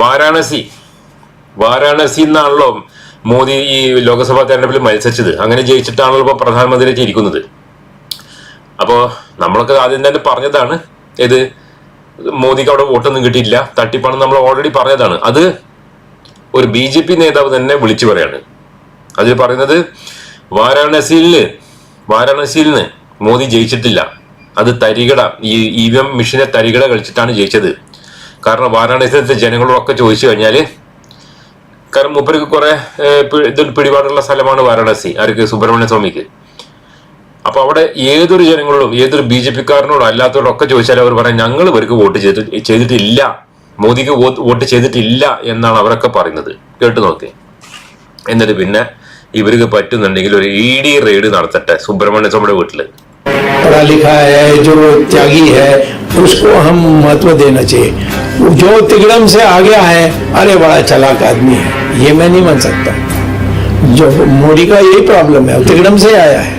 വാരാണസി. വാരാണസി എന്നാണല്ലോ മോദി ഈ ലോക്സഭാ തെരഞ്ഞെടുപ്പിൽ മത്സരിച്ചത്. അങ്ങനെ ജയിച്ചിട്ടാണല്ലോ ഇപ്പൊ പ്രധാനമന്ത്രിയായിട്ട് ഇരിക്കുന്നത് അപ്പോ നമ്മളൊക്കെ ആദ്യം തന്നെ പറഞ്ഞതാണ്. ഇത് മോദിക്ക് അവിടെ വോട്ടൊന്നും കിട്ടിയില്ല തട്ടിപ്പാണ് നമ്മൾ ഓൾറെഡി പറഞ്ഞതാണ്. അത് ഒരു ബി ജെ പി നേതാവ് തന്നെ വിളിച്ചു പറയാണ്. അതിൽ പറയുന്നത് വാരാണസിയിൽ വാരാണസിയിൽ നിന്ന് മോദി ജയിച്ചിട്ടില്ല. അത് തരികട ഈ ഇ വി എം മിഷനെ തരികട കളിച്ചിട്ടാണ് ജയിച്ചത്. കാരണം വാരാണസിയിലത്തെ ജനങ്ങളോടൊക്കെ ചോദിച്ചു കഴിഞ്ഞാൽ കാരണം മൂപ്പർക്ക് കുറെ ഏഹ്, പി- ഇത് പിടിപാടുള്ള സ്ഥലമാണ് വാരാണസി ആർക്ക് സുബ്രഹ്മണ്യ സ്വാമിക്ക്. അപ്പൊ അവിടെ ഏതൊരു ജനങ്ങളോടും ഏതൊരു ബി ജെ പിക്കാരനോടും അല്ലാത്തവരോടും ഒക്കെ ചോദിച്ചാൽ അവർ പറയാം ഞങ്ങൾ ഇവർക്ക് വോട്ട് ചെയ്തിട്ട് ചെയ്തിട്ടില്ല. മോദിക്ക് വോട്ട് ചെയ്തിട്ടില്ല എന്നാണ് അവരൊക്കെ പറയുന്നത്. കേട്ടു നോക്കി. എന്നിട്ട് പിന്നെ ഇവർക്ക് പറ്റുന്നുണ്ടെങ്കിൽ ഒരു ഇ ഡി റെയ്ഡ് നടത്തട്ടെ സുബ്രഹ്മണ്യ സ്വാമിയുടെ വീട്ടിൽ. पढ़ा लिखा है जो त्यागी है उसको हम महत्व देना चाहिए। जो तिगड़म से आ गया है अरे बड़ा चलाक आदमी है ये मैं नहीं मान सकता। जो मोदी का यही प्रॉब्लम है तिगड़म से आया है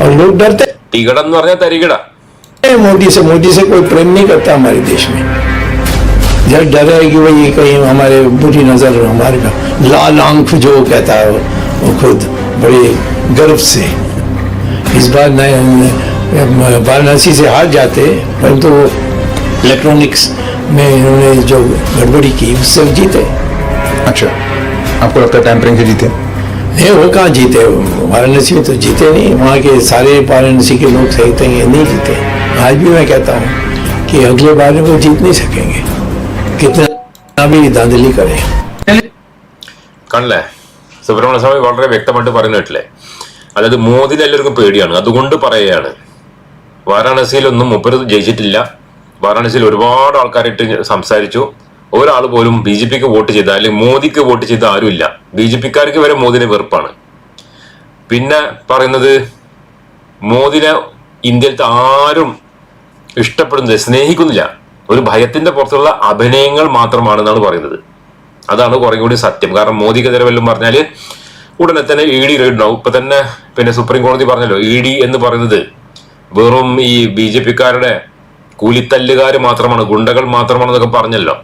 और लोग डरते तिगड़म मोदी से मोदी से कोई प्रेम नहीं करता हमारे देश में। जब डर है कि भाई कहीं हमारे बुरी नज़र हमारे लाल आँख जो कहता है वो खुद बड़े गर्व से इस बार नए वाराणसी से हार जाते परंतु वो इलेक्ट्रॉनिक्स में इन्होंने जो गड़बड़ी की उससे वो जीते अच्छा आपको लगता है टैंपरिंग से जीते नहीं वो कहाँ जीते वाराणसी में तो जीते नहीं वहाँ के सारे वाराणसी के लोग सही थे ये नहीं जीते आज भी मैं कहता हूँ कि अगले बार वो जीत नहीं सकेंगे कितना भी धांधली करें കണ്ടല്ലേ സുബ്രഹ്മണ്യ സ്വാമി വളരെ വ്യക്തമായിട്ട് പറയുന്ന കേട്ടില്ലേ അതായത് മോദിയിൽ എല്ലാവർക്കും പേടിയാണ്. അതുകൊണ്ട് പറയുകയാണ്. വാരാണസിയിലൊന്നും മുപ്പത് ജയിച്ചിട്ടില്ല. വാരാണസിയിൽ ഒരുപാട് ആൾക്കാരായിട്ട് സംസാരിച്ചു. ഒരാൾ പോലും ബി ജെ പിക്ക് വോട്ട് ചെയ്ത അല്ലെങ്കിൽ മോദിക്ക് വോട്ട് ചെയ്ത ആരുമില്ല ബി ജെ പിക്കാർക്ക് വരെ മോദിനെ വെറുപ്പാണ്. പിന്നെ പറയുന്നത് മോദിനെ ഇന്ത്യയിലത്തെ ആരും ഇഷ്ടപ്പെടുന്നില്ല സ്നേഹിക്കുന്നില്ല. ഒരു ഭയത്തിന്റെ പുറത്തുള്ള അഭിനയങ്ങൾ മാത്രമാണെന്നാണ് പറയുന്നത്. അതാണ് കുറേ കൂടി സത്യം. കാരണം മോദിക്കെതിരെ വല്ലതും പറഞ്ഞാൽ ഉടനെ തന്നെ ഇ ഡി റെയ്ഡ് ഉണ്ടാവും ഇപ്പൊ തന്നെ പിന്നെ സുപ്രീം കോടതി പറഞ്ഞല്ലോ ഇ ഡി എന്ന് പറയുന്നത് വെറും ഈ ബി ജെ പിക്കാരുടെ കൂലിത്തല്ലുകാർ മാത്രമാണ് ഗുണ്ടകൾ മാത്രമാണെന്നൊക്കെ പറഞ്ഞല്ലോ.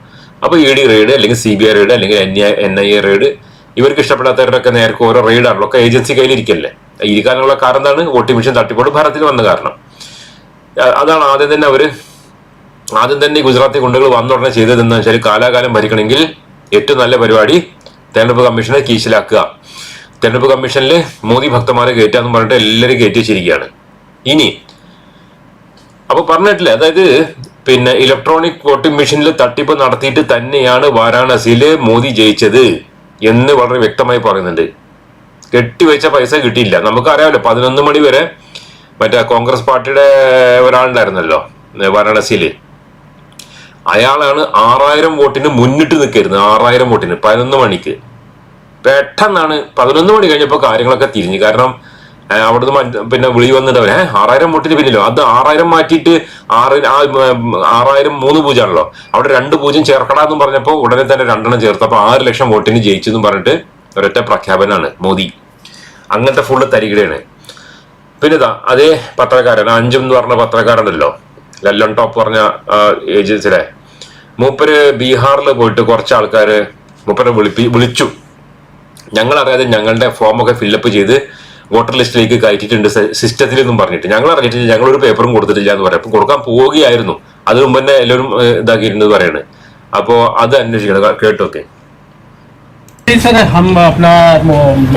അപ്പൊ ഇ ഡി റെയ്ഡ് അല്ലെങ്കിൽ സി ബി ഐ റെയ്ഡ് അല്ലെങ്കിൽ N N I A raid ഇവർക്ക് ഇഷ്ടപ്പെടാത്തവരുടെയൊക്കെ നേർക്ക് ഓരോ റെയ്ഡാണല്ലോ ഒക്കെ ഏജൻസി കയ്യിലിരിക്കല്ലേ. ഇരിക്കാനുള്ള കാരണം എന്താണ്? വോട്ടിംഗ് മെഷീൻ തട്ടിപ്പോട് ഭാരതത്തിൽ വന്ന കാരണം. അതാണ് ആദ്യം തന്നെ അവർ ആദ്യം തന്നെ ഗുജറാത്തി ഗുണ്ടകൾ വന്ന ഉടനെ ചെയ്തതെന്ന് വെച്ചാൽ കാലാകാലം ഭരിക്കണമെങ്കിൽ ഏറ്റവും നല്ല പരിപാടി തെരഞ്ഞെടുപ്പ് കമ്മീഷനെ കീശിലാക്കുക തെരഞ്ഞെടുപ്പ് കമ്മീഷനിൽ മോദി ഭക്തന്മാരെ കയറ്റാന്ന് പറഞ്ഞിട്ട് എല്ലാവരും കയറ്റി വെച്ചിരിക്കുകയാണ്. ഇനി അപ്പോൾ പറഞ്ഞിട്ടില്ല അതായത് പിന്നെ ഇലക്ട്രോണിക് വോട്ടിംഗ് മെഷീനിൽ തട്ടിപ്പ് നടത്തിയിട്ട് തന്നെയാണ് വാരാണസിയിൽ മോദി ജയിച്ചത് എന്ന് വളരെ വ്യക്തമായി പറയുന്നുണ്ട്. കെട്ടിവെച്ച പൈസ കിട്ടിയില്ല. നമുക്കറിയാമല്ലോ പതിനൊന്ന് മണി വരെ മറ്റേ കോൺഗ്രസ് പാർട്ടിയുടെ ഒരാളുണ്ടായിരുന്നല്ലോ വാരാണസിയിൽ അയാളാണ് ആറായിരം വോട്ടിന് മുന്നിട്ട് നിൽക്കരുത് ആറായിരം വോട്ടിന് പതിനൊന്ന് മണിക്ക്. പെട്ടെന്നാണ് പതിനൊന്ന് മണി കഴിഞ്ഞപ്പോൾ കാര്യങ്ങളൊക്കെ തിരിഞ്ഞു. കാരണം അവിടുന്ന് പിന്നെ വിളി വന്നിട്ട് അവരെ ആറായിരം വോട്ടിന് പിന്നിലോ? അത് ആറായിരം മാറ്റിയിട്ട് ആറ് ആറായിരം മൂന്ന് പൂജ ആണല്ലോ അവിടെ രണ്ട് പൂജ്യം ചേർക്കടാന്ന് പറഞ്ഞപ്പോൾ ഉടനെ തന്നെ രണ്ടെണ്ണം ചേർത്തപ്പോൾ ആറ് ലക്ഷം വോട്ടിന് ജയിച്ചു എന്ന് പറഞ്ഞിട്ട് ഒരൊറ്റ പ്രഖ്യാപനമാണ് മോദി. അങ്ങനത്തെ ഫുള്ള് തരികിടയാണ്. പിന്നെ ഇതാ അതേ പത്രക്കാരൻ അഞ്ചും എന്ന് പറഞ്ഞ പത്രക്കാരുണ്ടല്ലോ ലല്ലൺ ടോപ്പ് പറഞ്ഞ ഏജൻസിയുടെ. മൂപ്പര് ബീഹാറിൽ പോയിട്ട് കുറച്ച് ആൾക്കാര് മൂപ്പരെ വിളിപ്പി വിളിച്ചു. ഞങ്ങൾ അറിയാതെ ഞങ്ങളുടെ ഫോമൊക്കെ ഫില്ലപ്പ് ചെയ്ത് വോട്ടർ ലിസ്റ്റിലേക്ക് കയറ്റിയിട്ടുണ്ട് സിസ്റ്റത്തിൽ എന്നും പറഞ്ഞിട്ട്. ഞങ്ങൾ അറിഞ്ഞിട്ടില്ല ഞങ്ങൾ ഒരു പേപ്പറും കൊടുത്തിട്ടില്ല എന്ന് പറയാം. അപ്പൊ കൊടുക്കാൻ പോവുകയായിരുന്നു. അതിനു മുമ്പ് തന്നെ എല്ലാവരും ഇതാക്കിയിട്ടുണ്ട് പറയാണ്. അപ്പോ അത് അന്വേഷിക്കണം. കേട്ടോക്കെ सर, हम अपना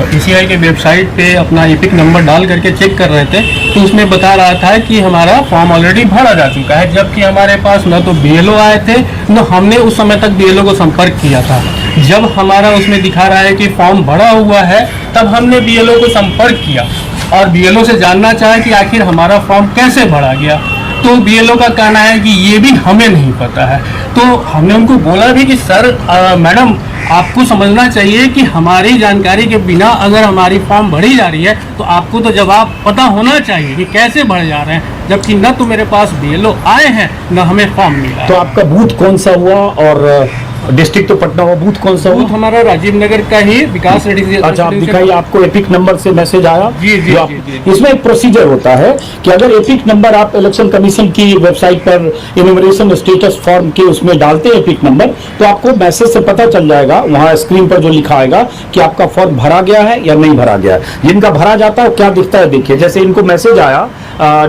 पीसीआई के वेबसाइट पे अपना एपिक नंबर डाल करके चेक कर रहे थे तो उसमें बता रहा था कि हमारा फॉर्म ऑलरेडी भरा जा चुका है, जबकि हमारे पास न तो बीएलओ आए थे, न हमने उस समय तक बीएलओ को संपर्क किया था। जब हमारा उसमें दिखा रहा है कि फॉर्म भरा हुआ है, तब हमने बीएलओ को संपर्क किया, और बीएलओ से जानना चाहा कि आखिर हमारा फॉर्म कैसे भरा गया। तो बीएलओ का कहना है कि ये भी हमें नहीं पता है। तो हमने उनको बोला भी कि, सर मैडम आपको समझना चाहिए कि हमारी जानकारी के बिना अगर हमारी फॉर्म भरी जा रही है तो आपको तो जवाब पता होना चाहिए कि कैसे भरे जा रहे हैं, जबकि न तो मेरे पास बी आए हैं, न हमें फॉर्म मिला तो आपका बूथ कौन सा हुआ और डिस्ट्रिक्ट तो पटना हो बूथ कौन सा बूथ हमारा राजीव नगर का ही विकास अच्छा आप दिखाइए आपको एपिक नंबर से मैसेज आया? जी, जी, जी, जी। इसमें एक प्रोसीजर होता है कि अगर एपिक नंबर आप इलेक्शन कमीशन की वेबसाइट पर इनोमिनेशन स्टेटस फॉर्म के उसमें डालते हैं एपिक नंबर तो आपको मैसेज से पता चल जाएगा वहाँ स्क्रीन पर जो लिखा आएगा कि आपका फॉर्म भरा गया है या नहीं भरा गया है। जिनका भरा जाता है क्या दिखता है? देखिए जैसे इनको मैसेज आया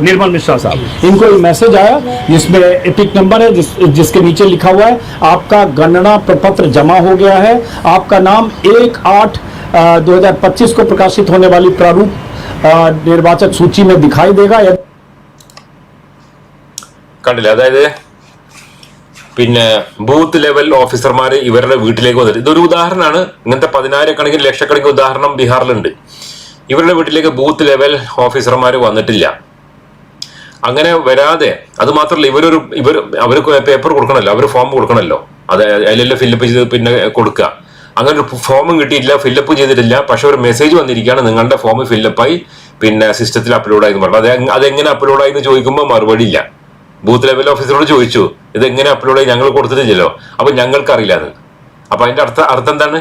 निर्मल मिश्रा साहब इनको एक मैसेज आया जिसमें एपिक नंबर है जिस जिसके नीचे लिखा हुआ है आपका गणना प्रपत्र जमा हो गया है आपका नाम एक आठ दो हजार पच्चीस को प्रकाशित होने वाली प्रारूप अ, निर्वाचक सूची में दिखाई देगा या കണ്ടില്ലേ അതായത് പിന്നെ ബൂത്ത് ലെവൽ ഓഫീസർമാർ ഇവരുടെ വീട്ടിലേക്ക് വന്നിട്ട് ഇതൊരു ഉദാഹരണമാണ് ഇങ്ങനത്തെ പതിനായിരക്കണക്കിന് ലക്ഷക്കണക്കിന് ഉദാഹരണം ബീഹാറിലുണ്ട് ഇവരുടെ വീട്ടിലേക്ക് ബൂത്ത് ലെവൽ ഓഫീസർമാർ വന്നിട്ടില്ല അങ്ങനെ വരാതെ അത് മാത്രമല്ല ഇവരൊരു ഇവർ അവർ പേപ്പർ കൊടുക്കണമല്ലോ അവർ ഫോം കൊടുക്കണമല്ലോ അത് അതിലെല്ലാം ഫില്ലപ്പ് ചെയ്ത് പിന്നെ കൊടുക്കുക. അങ്ങനെ ഒരു ഫോമും കിട്ടിയിട്ടില്ല ഫില്ലപ്പ് ചെയ്തിട്ടില്ല. പക്ഷെ ഒരു മെസ്സേജ് വന്നിരിക്കുകയാണ് നിങ്ങളുടെ ഫോം ഫില്ലപ്പായി പിന്നെ സിസ്റ്റത്തിൽ അപ്ലോഡ് ആയി എന്ന് പറഞ്ഞു അത് അതെങ്ങനെ അപ്ലോഡ് ആയി എന്ന് ചോദിക്കുമ്പോൾ മറുപടി ഇല്ല. ബൂത്ത് ലെവൽ ഓഫീസറോട് ചോദിച്ചു ഇത് എങ്ങനെ അപ്ലോഡ് ആയി? ഞങ്ങൾ കൊടുത്തിട്ടില്ലല്ലോ. അപ്പൊ ഞങ്ങൾക്ക് അറിയില്ല അത്. അപ്പൊ അതിന്റെ അർത്ഥം അർത്ഥം എന്താണ്?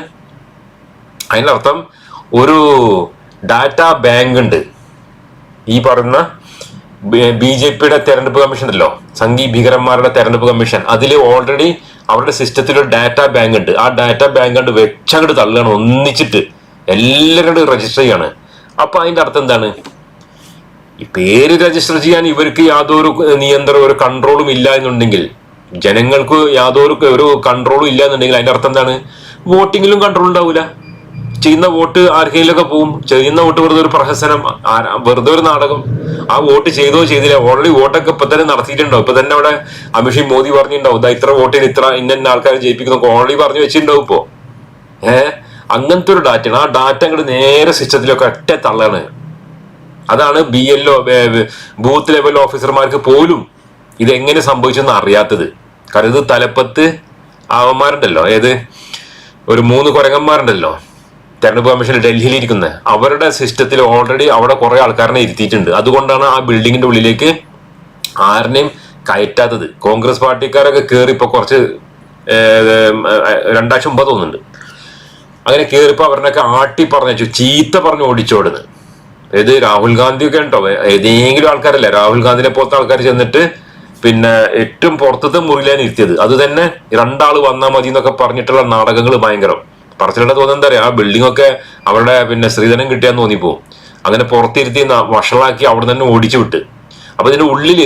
അതിന്റെ അർത്ഥം ഒരു ഡാറ്റ ബാങ്ക് ഉണ്ട്. ഈ പറയുന്ന ബി ജെ പിയുടെ തെരഞ്ഞെടുപ്പ് കമ്മീഷൻ ഉണ്ടല്ലോ? സംഗീ ഭീകരന്മാരുടെ തെരഞ്ഞെടുപ്പ് കമ്മീഷൻ. അതിൽ ഓൾറെഡി അവരുടെ സിസ്റ്റത്തിൽ ഒരു ഡാറ്റ ബാങ്ക് ഉണ്ട്. ആ ഡാറ്റ ബാങ്ക് കണ്ട് വെച്ചങ്ങോട്ട് തള്ളുകയാണ് ഒന്നിച്ചിട്ട് എല്ലാവരും രജിസ്റ്റർ ചെയ്യാണ്. അപ്പൊ അതിന്റെ അർത്ഥം എന്താണ്? ഈ പേര് രജിസ്റ്റർ ചെയ്യാൻ ഇവർക്ക് യാതൊരു നിയന്ത്രണം ഒരു കൺട്രോളും ഇല്ല എന്നുണ്ടെങ്കിൽ ജനങ്ങൾക്ക് യാതൊരു ഒരു കൺട്രോളും ഇല്ല എന്നുണ്ടെങ്കിൽ അതിന്റെ അർത്ഥം എന്താണ്? വോട്ടിങ്ങിലും കൺട്രോൾ ഉണ്ടാവില്ല ചെയ്യുന്ന വോട്ട് ആർക്കെങ്കിലൊക്കെ പോവും. ചെയ്യുന്ന വോട്ട് വെറുതെ ഒരു പ്രഹസനം. വെറുതെ ഒരു നാടകം. ആ വോട്ട് ചെയ്തോ ചെയ്തില്ല. ഓൾറെഡി വോട്ടൊക്കെ ഇപ്പൊ തന്നെ നടത്തിയിട്ടുണ്ടാവും ഇപ്പൊ തന്നെ അവിടെ അമിഷി മോദി പറഞ്ഞിട്ടുണ്ടാവും ഇത്ര വോട്ടിന് ഇത്ര ഇന്ന ആൾക്കാരെ ജയിപ്പിക്കുന്ന ഓൾറെഡി പറഞ്ഞു വെച്ചിട്ടുണ്ടാവും ഇപ്പോ. ഏഹ് അങ്ങനത്തെ ഒരു ഡാറ്റയാണ് ആ ഡാറ്റ അങ്ങോട്ട് നേരെ സിസ്റ്റത്തിലൊക്കെ ഒറ്റ തള്ളാണ്. അതാണ് B L O booth level ഓഫീസർമാർക്ക് പോലും ഇതെങ്ങനെ സംഭവിച്ചെന്ന് അറിയാത്തത്. കാരണം ഇത് തലപ്പത്ത് അവന്മാരുണ്ടല്ലോ. ഏത്? ഒരു മൂന്ന് കുരങ്ങന്മാരുണ്ടല്ലോ. തെരഞ്ഞെടുപ്പ് കമ്മീഷൻ ഡൽഹിയിൽ ഇരിക്കുന്നത് അവരുടെ സിസ്റ്റത്തിൽ ഓൾറെഡി അവിടെ കുറെ ആൾക്കാരനെ ഇരുത്തിയിട്ടുണ്ട്. അതുകൊണ്ടാണ് ആ ബിൽഡിങ്ങിന്റെ ഉള്ളിലേക്ക് ആരെയും കയറ്റാത്തത്. കോൺഗ്രസ് പാർട്ടിക്കാരൊക്കെ കയറി ഇപ്പൊ കുറച്ച് രണ്ടാഴ്ച മുമ്പ് തോന്നുന്നുണ്ട്. അങ്ങനെ കയറിപ്പോ അവരനൊക്കെ ആട്ടി പറഞ്ഞു ചീത്ത പറഞ്ഞു ഓടിച്ചോടുന്നു ഇത് രാഹുൽ ഗാന്ധി ഒക്കെ ഉണ്ടോ? ഏതെങ്കിലും ആൾക്കാരല്ലേ? രാഹുൽ ഗാന്ധിനെ പോലത്തെ ആൾക്കാർ ചെന്നിട്ട് പിന്നെ ഏറ്റവും പുറത്തത്തെ മുറിയിലാണ് ഇരുത്തിയത്. അത് തന്നെ രണ്ടാൾ വന്നാൽ മതി എന്നൊക്കെ പറഞ്ഞിട്ടുള്ള നാടകങ്ങൾ ഭയങ്കരം. പറച്ചിലുടെ തോന്നുന്നത് എന്താ പറയാ ആ ബിൽഡിംഗ് ഒക്കെ അവരുടെ പിന്നെ സ്ത്രീധനം കിട്ടിയാന്ന് തോന്നിപ്പോ. അങ്ങനെ പുറത്തിരുത്തി വഷളാക്കി അവിടെ തന്നെ ഓടിച്ചു വിട്ട്. അപ്പൊ ഇതിന്റെ ഉള്ളിൽ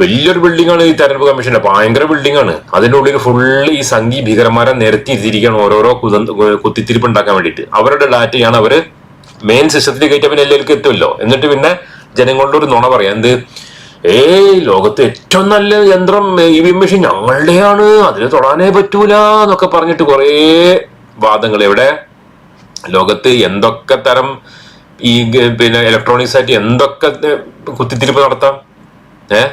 വലിയൊരു ബിൽഡിംഗ് ആണ് ഈ തെരഞ്ഞെടുപ്പ് കമ്മീഷന്റെ. ഭയങ്കര ബിൽഡിംഗ് ആണ്. അതിന്റെ ഉള്ളിൽ ഫുള്ള് ഈ സംഘി ഭീകരന്മാരെ നിരത്തി ഇരുത്തിയിരിക്കുകയാണ് ഓരോരോ കുത കുത്തിത്തിരിപ്പ് ഉണ്ടാക്കാൻ വേണ്ടിയിട്ട്. അവരുടെ ഡാറ്റയാണ് അവർ മെയിൻ സിസ്റ്റത്തിൽ കയറ്റിയ പിന്നെ എല്ലാവർക്കും എത്തുമല്ലോ എന്നിട്ട് പിന്നെ ജനങ്ങളുടെ ഒരു നുണ പറയാം എന്ത്? ഏയ് ലോകത്ത് ഏറ്റവും നല്ല യന്ത്രം ഇ വി മെഷീൻ ഞങ്ങളുടെയാണ്. അതിന് തൊടാനേ പറ്റൂല എന്നൊക്കെ പറഞ്ഞിട്ട് കുറേ വാദങ്ങൾ എവിടെ ലോകത്ത് എന്തൊക്കെ തരം ഈ പിന്നെ ഇലക്ട്രോണിക്സ് ആയിട്ട് എന്തൊക്കെ കുത്തിത്തിരിപ്പ് നടത്താം? ഏഹ്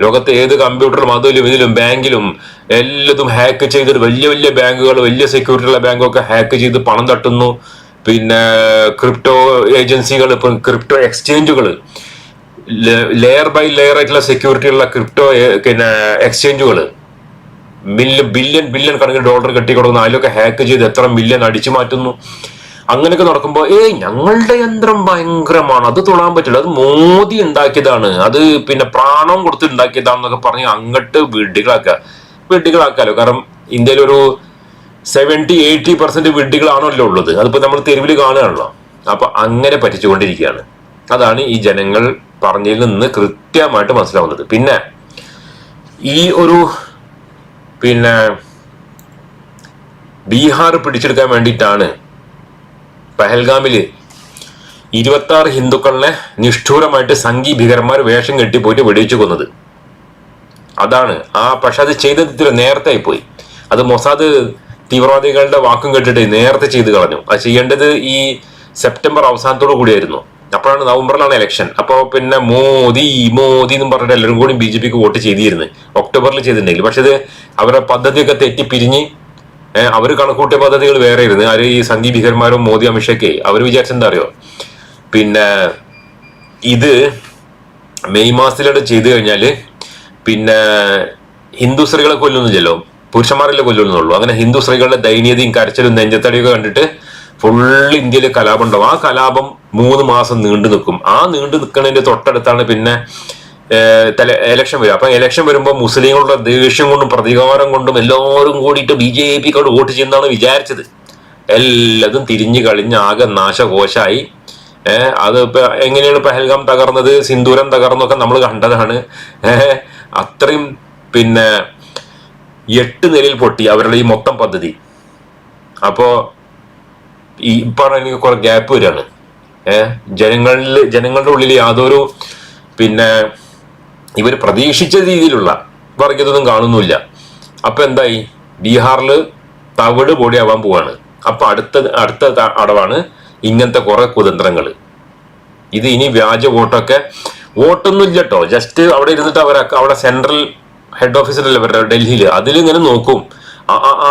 ലോകത്തെ ഏത് കമ്പ്യൂട്ടറും അതിലും ഇതിലും ബാങ്കിലും എല്ലാതും ഹാക്ക് ചെയ്തിട്ട് വലിയ വലിയ ബാങ്കുകൾ വലിയ സെക്യൂരിറ്റി ഉള്ള ബാങ്കൊക്കെ ഹാക്ക് ചെയ്ത് പണം തട്ടുന്നു. പിന്നെ ക്രിപ്റ്റോ ഏജൻസികൾ ഇപ്പം ക്രിപ്റ്റോ എക്സ്ചേഞ്ചുകൾ ലെയർ ബൈ ലെയർ ആയിട്ടുള്ള സെക്യൂരിറ്റി ഉള്ള ക്രിപ്റ്റോ പിന്നെ എക്സ്ചേഞ്ചുകൾ ബില്യൺ ബില്യൺ ബില്യൺ കണക്കിന് ഡോളർ കെട്ടി കൊടുക്കുന്ന അതിലൊക്കെ ഹാക്ക് ചെയ്ത് എത്ര മില്യൺ അടിച്ചു മാറ്റുന്നു. അങ്ങനെയൊക്കെ നടക്കുമ്പോൾ ഏയ് ഞങ്ങളുടെ യന്ത്രം ഭയങ്കരമാണ്. അത് തൊടാൻ പറ്റില്ല. അത് മോദി ഉണ്ടാക്കിയതാണ്. അത് പിന്നെ പ്രാണം കൊടുത്ത് ഉണ്ടാക്കിയതാണെന്നൊക്കെ പറഞ്ഞ് അങ്ങോട്ട് വിഡ്ഢികളാക്കുക. വിഡ്ഢികളാക്കാലോ. കാരണം ഇന്ത്യയിൽ ഒരു സെവന്റി എയ്റ്റി പെർസെന്റ് വിഡ്ഢികളാണല്ലോ ഉള്ളത്. അതിപ്പോ നമ്മൾ തെരുവിൽ കാണുകയാണല്ലോ. അപ്പൊ അങ്ങനെ പറ്റിച്ചുകൊണ്ടിരിക്കുകയാണ്. അതാണ് ഈ ജനങ്ങൾ പറഞ്ഞതിൽ നിന്ന് കൃത്യമായിട്ട് മനസ്സിലാവുന്നത്. പിന്നെ ഈ ഒരു പിന്നെ ബീഹാർ പിടിച്ചെടുക്കാൻ വേണ്ടിയിട്ടാണ് പഹൽഗാമിൽ ഇരുപത്തി ആറ് ഹിന്ദുക്കളെ നിഷ്ഠൂരമായിട്ട് സംഘി ഭീകരന്മാർ വേഷം കെട്ടി പോയിട്ട് വെടിവെച്ചു കൊന്നത്. അതാണ്. ആ പക്ഷെ അത് ചെയ്തത് ഇത്തിരി നേരത്തെ ആയിപ്പോയി. അത് മൊസാദ് തീവ്രവാദികളുടെ വാക്കും കേട്ടിട്ട് നേരത്തെ ചെയ്ത് കളഞ്ഞു. അത് ചെയ്യേണ്ടത് ഈ സെപ്റ്റംബർ അവസാനത്തോടു കൂടിയായിരുന്നു. അപ്പോഴാണ് നവംബറിലാണ് ഇലക്ഷൻ അപ്പോൾ പിന്നെ മോദി മോദി എന്നും പറഞ്ഞിട്ട് എല്ലാവരും കൂടി ബി ജെ പിക്ക് വോട്ട് ചെയ്തിരുന്നു ഒക്ടോബറിൽ ചെയ്തിട്ടുണ്ടെങ്കിൽ. പക്ഷെ ഇത് അവരുടെ പദ്ധതിയൊക്കെ തെറ്റി പിരിഞ്ഞ് അവർ കണക്കൂട്ടിയ പദ്ധതികൾ വേറെ ഇരുന്ന് ആര് ഈ സംഘി ഭീകരന്മാരും മോദി അമിത്ഷയൊക്കെ അവർ വിചാരിച്ചെന്താ അറിയോ? പിന്നെ ഇത് മെയ് മാസത്തിലൂടെ ചെയ്തു കഴിഞ്ഞാൽ പിന്നെ ഹിന്ദു സ്ത്രീകളെ കൊല്ലുന്നില്ലല്ലോ. പുരുഷന്മാരല്ലേ കൊല്ലുന്നുള്ളൂ. അങ്ങനെ ഹിന്ദു സ്ത്രീകളുടെ ദൈന്യതയും കരച്ചിലും നെഞ്ചത്തടിയൊക്കെ കണ്ടിട്ട് ഫുൾ ഇന്ത്യയിൽ കലാപം ഉണ്ടാവും. ആ കലാപം മൂന്ന് മാസം നീണ്ടു നിൽക്കും. ആ നീണ്ടു നിൽക്കുന്നതിന്റെ തൊട്ടടുത്താണ് പിന്നെ എലക്ഷൻ വരും. അപ്പൊ എലക്ഷൻ വരുമ്പോൾ മുസ്ലിങ്ങളുടെ ദേഷ്യം കൊണ്ടും പ്രതികാരം കൊണ്ടും എല്ലാവരും കൂടിയിട്ട് ബി ജെ പിക്കോട് വോട്ട് ചെയ്യുന്നതാണ് വിചാരിച്ചത്. എല്ലാതും തിരിഞ്ഞു കളിഞ്ഞ് ആകെ നാശകോശായി. ഏഹ് അത് ഇപ്പൊ എങ്ങനെയാണ് പഹൽഗാം തകർന്നത്? സിന്ദൂരം തകർന്നൊക്കെ നമ്മൾ കണ്ടതാണ്. ഏഹ് അത്രയും പിന്നെ എട്ട് നിലയിൽ പൊട്ടി അവരുടെ ഈ മൊത്തം പദ്ധതി. അപ്പോ ഈ ഇപ്പൊ എനിക്ക് കുറെ ഗ്യാപ്പ് വരികയാണ്. ഏഹ് ജനങ്ങളിൽ ജനങ്ങളുടെ ഉള്ളിൽ യാതൊരു പിന്നെ ഇവർ പ്രതീക്ഷിച്ച രീതിയിലുള്ള വർഗീയതൊന്നും കാണുന്നില്ല അപ്പൊ എന്തായി? ബീഹാറിൽ തവിട് പൊടിയാവാൻ പോവാണ്. അപ്പൊ അടുത്ത അടുത്ത അടവാണ് ഇങ്ങനത്തെ കുറെ കുതന്ത്രങ്ങൾ ഇത് ഇനി വ്യാജ വോട്ടൊക്കെ വോട്ടൊന്നും ഇല്ല കേട്ടോ ജസ്റ്റ് അവിടെ ഇരുന്നിട്ട് അവരൊക്കെ അവിടെ സെൻട്രൽ ഹെഡ് ഓഫീസിലല്ലേ അവരുടെ ഡൽഹിയിൽ അതിലിങ്ങനെ നോക്കും. ആ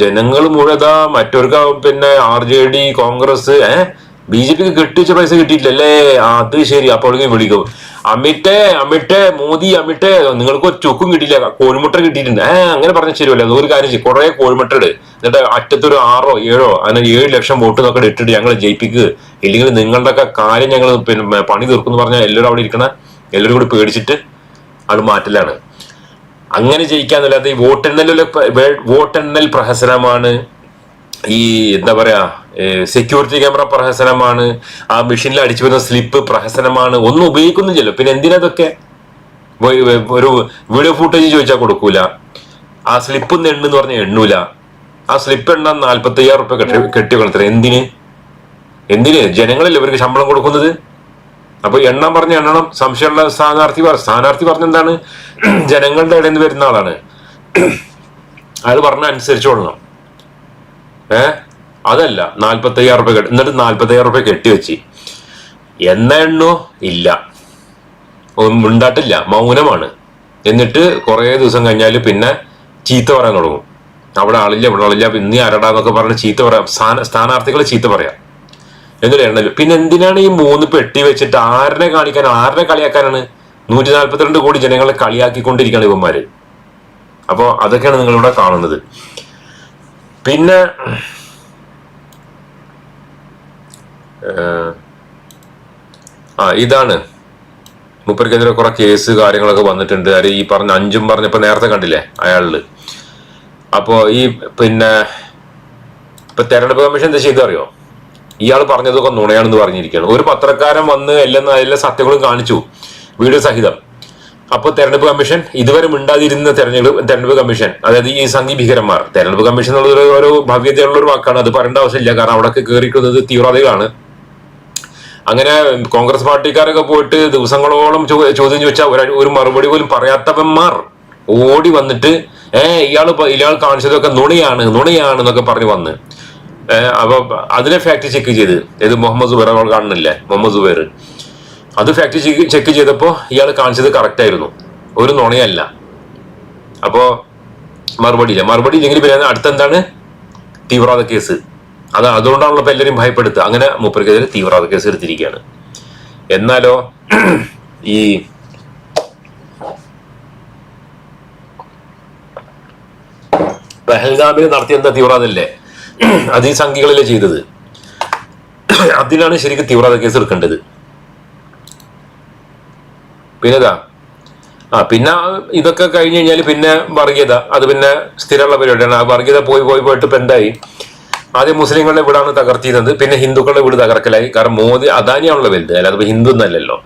ജനങ്ങൾ മുഴുവതാ മറ്റൊരു പിന്നെ ആർ ജെ ഡി കോൺഗ്രസ് ഏഹ് ബി ജെ പിക്ക് കിട്ടിച്ച പൈസ കിട്ടിയിട്ടില്ലല്ലേ? അത് ശരി. അപ്പോൾ വിളിക്കും. അമിട്ടേ അമിട്ടേ മോദി അമിട്ടേ നിങ്ങൾക്ക് ചുക്കും കിട്ടിയില്ല. കോഴിമുട്ട കിട്ടിയിട്ടുണ്ട്. ഏഹ് അങ്ങനെ പറഞ്ഞ ശരിയല്ല? ഒരു കാര്യം ചെയ്യും. കുറെ കോഴിമുട്ട ഇട്. എന്നിട്ട് അറ്റത്തൊരു ആറോ ഏഴോ അങ്ങനെ ഏഴ് ലക്ഷം വോട്ട് നോക്കി ഇട്ടിട്ട് ഞങ്ങൾ ജയിപ്പിക്കുക ഇല്ലെങ്കിൽ നിങ്ങളുടെ ഒക്കെ കാര്യം ഞങ്ങൾ പിന്നെ പണി തീർക്കും പറഞ്ഞാൽ എല്ലാവരും അവിടെ ഇരിക്കണ. എല്ലാവരും കൂടി പേടിച്ചിട്ട് അത് മാറ്റലാണ്. അങ്ങനെ ജയിക്കാന്നല്ലാതെ ഈ വോട്ടെണ്ണലിലെ പ്ര- വേ- വോട്ടെണ്ണൽ പ്രഹസനമാണ് ഈ എന്താ പറയാ സെക്യൂരിറ്റി ക്യാമറ പ്രഹസനമാണ് ആ മെഷീനിൽ അടിച്ചു വരുന്ന സ്ലിപ്പ് പ്രഹസനമാണ് ഒന്നും ഉപയോഗിക്കുന്നില്ലല്ലോ. പിന്നെ എന്തിനാ ഇതൊക്കെ വ- വ- ഒരു വീഡിയോ ഫുട്ടേജ് ചോദിച്ചാൽ കൊടുക്കൂല. ആ സ്ലിപ്പ് എണ്ണെന്ന് പറഞ്ഞാൽ എണ്ണൂല. ആ സ്ലിപ്പ് എണ്ണാൻ നാല്പത്തി അയ്യായിരം റുപ്യ കെട്ടി കെട്ടി വെക്കണത്ര എന്തിന്? എന്തിന്? ജനങ്ങളല്ലേ ഇവർക്ക് ശമ്പളം കൊടുക്കുന്നത്? അപ്പൊ എണ്ണം പറഞ്ഞ എണ്ണണം. സംശയമുള്ള സ്ഥാനാർത്ഥി സ്ഥാനാർത്ഥി പറഞ്ഞെന്താണ് ജനങ്ങളുടെ ഇടയിൽ നിന്ന് വരുന്ന ആളാണ്. അയാൾ പറഞ്ഞ അനുസരിച്ചോളണം ഏ? അതല്ല നാൽപ്പത്തി അയ്യായിരം റുപ്യ കെട്ടി എന്നിട്ട് നാൽപ്പത്തി അയ്യായിരം റുപ്യ കെട്ടിവെച്ച് എണ്ണോ? ഇല്ല. ഉണ്ടാട്ടില്ല മൗനമാണ്. എന്നിട്ട് കുറേ ദിവസം കഴിഞ്ഞാൽ പിന്നെ ചീത്ത പറയാൻ തുടങ്ങും. അവിടെ ആളില്ല ഇവിടെ ആളില്ല. ഇന്ന് ആരടാന്നൊക്കെ പറഞ്ഞ് ചീത്ത പറയാം. സ്ഥാന സ്ഥാനാർത്ഥികളെ ചീത്ത പറയാം. എന്നിട്ട് എണ്ണൽ. പിന്നെ എന്തിനാണ് ഈ മൂന്ന് പെട്ടി വെച്ചിട്ട് ആരെ കാണിക്കാൻ ആരെ കളിയാക്കാനാണ്? നൂറ്റി നാല്പത്തിരണ്ട് കോടി ജനങ്ങളെ കളിയാക്കിക്കൊണ്ടിരിക്കുകയാണ് ഇവന്മാര്. അപ്പോ അതൊക്കെയാണ് നിങ്ങളിവിടെ കാണുന്നത്. പിന്നെ ആ ഇതാണ്. മൂപ്പർക്കെതിരെ കുറെ കേസ് കാര്യങ്ങളൊക്കെ വന്നിട്ടുണ്ട്. അത് ഈ പറഞ്ഞ അഞ്ചും പറഞ്ഞപ്പോ നേരത്തെ കണ്ടില്ലേ അയാളിൽ. അപ്പോ ഈ പിന്നെ ഇപ്പൊ തെരഞ്ഞെടുപ്പ് കമ്മീഷൻ എന്താ ചെയ്തറിയോ? ഇയാൾ പറഞ്ഞതൊക്കെ നുണയാണെന്ന് പറഞ്ഞിരിക്കുകയാണ്. ഒരു പത്രക്കാരൻ വന്ന് എല്ലാം എല്ലാ സത്യങ്ങളും കാണിച്ചു. വീഡിയോ സഹിതം. അപ്പൊ തെരഞ്ഞെടുപ്പ് കമ്മീഷൻ ഇതുവരെ മിണ്ടാതിരുന്ന തെരഞ്ഞെടുപ്പ് തെരഞ്ഞെടുപ്പ് കമ്മീഷൻ അതായത് ഈ സംഘി ഭീകരന്മാർ. തെരഞ്ഞെടുപ്പ് കമ്മീഷൻ എന്നുള്ളത് ഒരു- ഭവ്യതയുള്ള ഒരു വാക്കാണ്. അത് പറയേണ്ട ആവശ്യമില്ല. കാരണം അവിടെ കയറിക്കുന്നത് തീവ്രവാദികളാണ്. അങ്ങനെ കോൺഗ്രസ് പാർട്ടിക്കാരൊക്കെ പോയിട്ട് ദിവസങ്ങളോളം ചോദ്യം ചോദിച്ചാൽ ഒരു മറുപടി പോലും പറയാത്തവന്മാർ ഓടി വന്നിട്ട് ഏ ഇയാൾ ഇയാൾ കാണിച്ചതൊക്കെ നുണയാണ് നുണയാണ് എന്നൊക്കെ പറഞ്ഞു വന്ന്. അപ്പൊ അതിനെ ഫാക്ട് ചെക്ക് ചെയ്ത്. ഏത് മുഹമ്മദ് സുബൈർ അവൾ കാണുന്നില്ലേ? മുഹമ്മദ് സുബൈർ. അത് ഫാക്ട് ചെക്ക് ചെയ്തപ്പോൾ ചെയ്തപ്പോ ഇയാൾ കാണിച്ചത് കറക്റ്റ് ആയിരുന്നു. ഒരു നുണയല്ല. അപ്പോ മറുപടി ഇല്ല. മറുപടി ഇല്ലെങ്കിൽ പിന്നെ അടുത്തെന്താണ്? തീവ്രവാദ കേസ്. അത് അതുകൊണ്ടാണല്ലോ ഇപ്പൊ എല്ലാവരും ഭയപ്പെടുത്തുക. അങ്ങനെ മൂപ്പർക്കെതിരെ തീവ്രവാദ കേസ് എടുത്തിരിക്കുകയാണ്. എന്നാലോ ഈ പെഹൽഗാമിൽ നടത്തിയ എന്താ തീവ്രവാദല്ലേ? അത് ഈ സംഘികളല്ലേ ചെയ്തത്. അതിനാണ് ശരിക്കും തീവ്രവാദ കേസ് എടുക്കേണ്ടത്. പിന്നെതാ? ആ പിന്നെ ഇതൊക്കെ കഴിഞ്ഞ് കഴിഞ്ഞാൽ പിന്നെ വർഗീയത. അത് പിന്നെ സ്ഥിരമുള്ള പരിപാടിയാണ്. ആ വർഗീയത പോയി പോയി പോയിട്ട് ഇപ്പം എന്തായി? ആദ്യം മുസ്ലിങ്ങളുടെ വീടാണ് തകർത്തിയിരുന്നത് പിന്നെ ഹിന്ദുക്കളുടെ വീട് തകർക്കലായി. കാരണം മോദി അദാനിയാണല്ലോ വലുത്. അല്ലാതെ ഹിന്ദു എന്നല്ലല്ലോ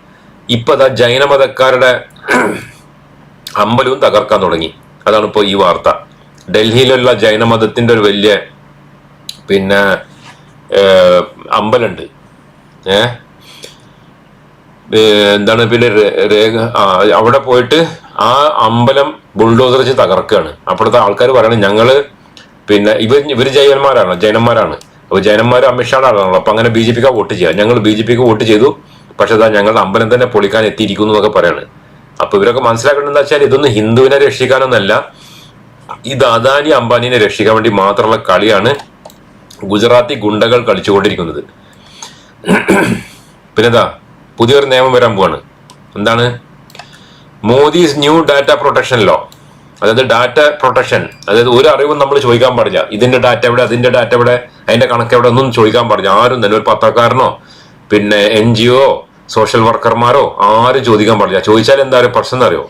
ഇപ്പം അതാ ജൈനമതക്കാരുടെ അമ്പലവും തകർക്കാൻ തുടങ്ങി. അതാണ് ഇപ്പോൾ ഈ വാർത്ത. ഡൽഹിയിലുള്ള ജൈനമതത്തിന്റെ ഒരു വലിയ പിന്നെ അമ്പലുണ്ട് ഏഹ്, എന്താണ് പിന്നെ രേഖ അവിടെ പോയിട്ട് ആ അമ്പലം ബുൾഡോസർ വെച്ച് തകർക്കുകയാണ്. അപ്പോഴത്തെ ആൾക്കാർ പറയുന്നത് ഞങ്ങൾ പിന്നെ ഇവർ ഇവർ ജൈനന്മാരാണ് ജൈനന്മാരാണ്. അപ്പൊ ജൈനന്മാർ അമിത്ഷായുടെ ആളാണല്ലോ അപ്പൊ അങ്ങനെ ബി ജെ പിക്ക് വോട്ട് ചെയ്യാം. ഞങ്ങൾ ബി ജെ പിക്ക് വോട്ട് ചെയ്തു പക്ഷെ അതാ ഞങ്ങളുടെ അമ്പലം തന്നെ പൊളിക്കാൻ എത്തിയിരിക്കുന്നു എന്നൊക്കെ പറയാണ്. അപ്പൊ ഇവരൊക്കെ മനസ്സിലാക്കേണ്ടതെന്ന് വെച്ചാൽ ഇതൊന്നും ഹിന്ദുവിനെ രക്ഷിക്കാനൊന്നല്ല ഇത് അദാനി അംബാനിനെ രക്ഷിക്കാൻ വേണ്ടി മാത്രമുള്ള കളിയാണ് ഗുജറാത്തി ഗുണ്ടകൾ കളിച്ചുകൊണ്ടിരിക്കുന്നത്. പിന്നെന്താ? പുതിയൊരു നിയമം വരാൻ പോവാണ്. എന്താണ്? Modi's new data protection law അതായത് ഡാറ്റ പ്രൊട്ടക്ഷൻ അതായത് ഒരു അറിവും നമ്മൾ ചോദിക്കാൻ പാടില്ല. ഇതിന്റെ ഡാറ്റ എവിടെ അതിന്റെ ഡാറ്റ എവിടെ അതിന്റെ കണക്ക് എവിടെ ഒന്നും ചോദിക്കാൻ പാടില്ല. ആരും തന്നെ ഒരു പത്രക്കാരനോ പിന്നെ എൻ ജി ഒ സോഷ്യൽ വർക്കർമാരോ ആരും ചോദിക്കാൻ പാടില്ല. ചോദിച്ചാൽ എന്താ ഒരു പ്രശ്നം അറിയോ?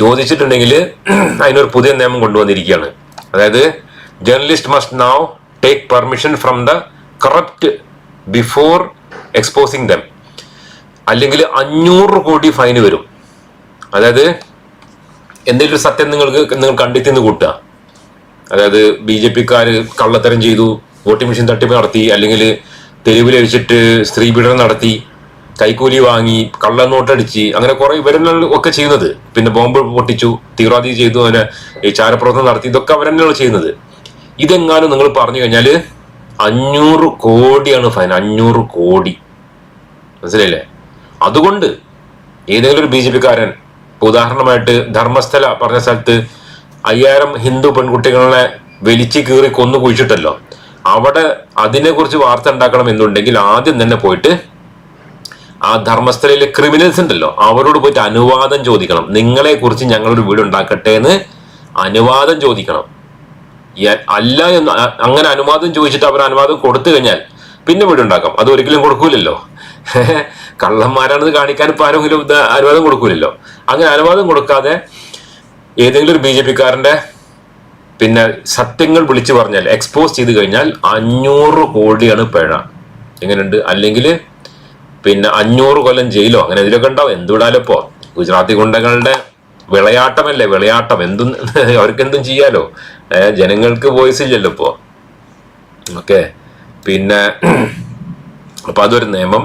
ചോദിച്ചിട്ടുണ്ടെങ്കിൽ അതിനൊരു പുതിയ നിയമം കൊണ്ടുവന്നിരിക്കുകയാണ്. അതായത് journalist must now take permission from the corrupt before exposing them അല്ലെങ്കിൽ അഞ്ഞൂറ് കോടി ഫൈൻ വരും. അതായത് എന്തെങ്കിലും സത്യം നിങ്ങൾക്ക് നിങ്ങൾ കണ്ടെത്തിന്ന് കൂട്ടുക. അതായത് ബി ജെ പിക്കാർ കള്ളത്തരം ചെയ്തു വോട്ടിംഗ് മെഷീൻ തട്ടിപ്പ് നടത്തി അല്ലെങ്കിൽ തെരുവിൽ വെച്ചിട്ട് സ്ത്രീ പീഡനം നടത്തി കൈക്കൂലി വാങ്ങി കള്ളനോട്ടടിച്ച് അങ്ങനെ കുറെ ഇവരെല്ലാം ഒക്കെ ചെയ്യുന്നത്. പിന്നെ ബോംബ് പൊട്ടിച്ചു തീവ്രവാദി ചെയ്തു അങ്ങനെ ചാരപ്രവർത്തനം നടത്തി ഇതൊക്കെ അവരെന്നെയാണ് ചെയ്യുന്നത്. ഇതെങ്ങാനും നിങ്ങൾ പറഞ്ഞു കഴിഞ്ഞാൽ അഞ്ഞൂറ് കോടിയാണ് ഫൈൻ അഞ്ഞൂറ് കോടി. മനസ്സിലായില്ലേ? അതുകൊണ്ട് ഏതെങ്കിലും ഒരു ബി ജെ പിക്കാരൻ ഉദാഹരണമായിട്ട് ധർമ്മസ്ഥല പറഞ്ഞ സ്ഥലത്ത് അയ്യായിരം ഹിന്ദു പെൺകുട്ടികളെ വലിച്ചു കീറി കൊന്നു കുഴിച്ചിട്ടല്ലോ. അവിടെ അതിനെക്കുറിച്ച് വാർത്ത ഉണ്ടാക്കണം എന്നുണ്ടെങ്കിൽ ആദ്യം തന്നെ പോയിട്ട് ആ ധർമ്മസ്ഥലയിലെ ക്രിമിനൽസ് ഉണ്ടല്ലോ അവരോട് പോയിട്ട് അനുവാദം ചോദിക്കണം. നിങ്ങളെ കുറിച്ച് ഞങ്ങളൊരു വീട് ഉണ്ടാക്കട്ടെ എന്ന് അനുവാദം ചോദിക്കണം. അല്ല എന്ന് അങ്ങനെ അനുവാദം ചോദിച്ചിട്ട് അവർ അനുവാദം കൊടുത്തു കഴിഞ്ഞാൽ പിന്നെ വീട് ഉണ്ടാക്കാം. അത് ഒരിക്കലും കൊടുക്കൂലല്ലോ. കള്ളന്മാരാണെന്ന് കാണിക്കാൻ ഇപ്പൊ ആരെങ്കിലും അനുവാദം കൊടുക്കൂലല്ലോ. അങ്ങനെ അനുവാദം കൊടുക്കാതെ ഏതെങ്കിലും ഒരു ബി ജെ പിക്കാരന്റെ പിന്നെ സത്യങ്ങൾ വിളിച്ചു പറഞ്ഞാൽ എക്സ്പോസ് ചെയ്ത് കഴിഞ്ഞാൽ അഞ്ഞൂറ് കോടിയാണ് പിഴ. എങ്ങനെയുണ്ട്? അല്ലെങ്കിൽ പിന്നെ അഞ്ഞൂറ് കൊല്ലം ജയിലോ അങ്ങനെ ഇതിലൊക്കെ ഉണ്ടാവും. എന്തുവിടാലോ ഗുജറാത്തി ഗുണ്ടകളുടെ വിളയാട്ടമല്ലേ? വിളയാട്ടം. എന്തും അവർക്ക് എന്തും ചെയ്യാലോ ജനങ്ങൾക്ക് വോയിസ് ഇല്ലല്ലോ ഇപ്പോ. ഓക്കെ. പിന്നെ അപ്പൊ അതൊരു നിയമം.